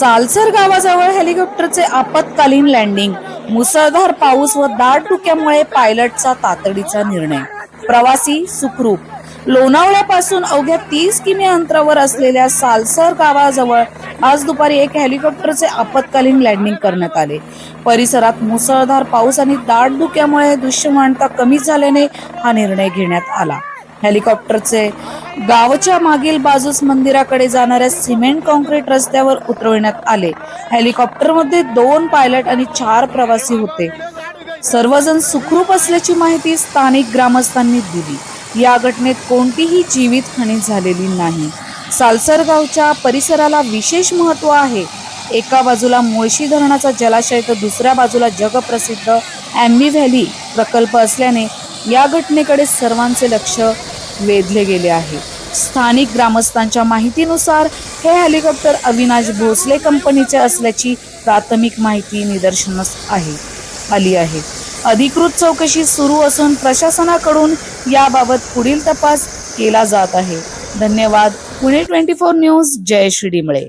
सालसर गावाजवळ हेलिकॉप्टरचे आपत्कालीन लँडिंग मुसळधार पाऊस व दाट धुक्यामुळे पायलटचा तातडीचा निर्णय. प्रवासी सुखरूप. लोणावळ्यापासून अवघ्या तीस किमी अंतरावर असलेल्या सालसर गावाजवळ आज दुपारी एक हेलिकॉप्टरचे आपत्कालीन लँडिंग करण्यात आले. परिसरात मुसळधार पाऊस आणि दाट धुक्यामुळे दृश्यमानता कमी झाल्याने हा निर्णय घेण्यात आला. हेलिकॉप्टरचे गावच्या मागील बाजूस मंदिराकडे जाणाऱ्या सिमेंट कॉन्क्रीट रस्त्यावर उतरविण्यात आले. हेलिकॉप्टरमध्ये दोन पायलट आणि चार प्रवासी होते. सर्वजण सुखरूप असल्याची माहिती स्थानिक ग्रामस्थांनी दिली. या घटनेत कोणतीही जीवितहानी झालेली नाही. सालसर गावच्या परिसराला विशेष महत्त्व आहे. एका बाजूला मुळशी धरणाचा जलाशय तर दुसऱ्या बाजूला जगप्रसिद्ध ॲम्बी व्हॅली प्रकल्प असल्याने या घटनेकडे सर्वांचे लक्ष वेधले गेले आहे. स्थानिक ग्रामस्थांच्या माहितीनुसार हे हेलिकॉप्टर अविनाश भोसले कंपनीचे असल्याची प्राथमिक माहिती निदर्शनास आहे आली आहे. अधिकृत चौकशी सुरू असून प्रशासनाकडून याबाबत पुढील तपास केला जात आहे. धन्यवाद. पुणे ट्वेंटी फोर न्यूज जय श्री डिमळे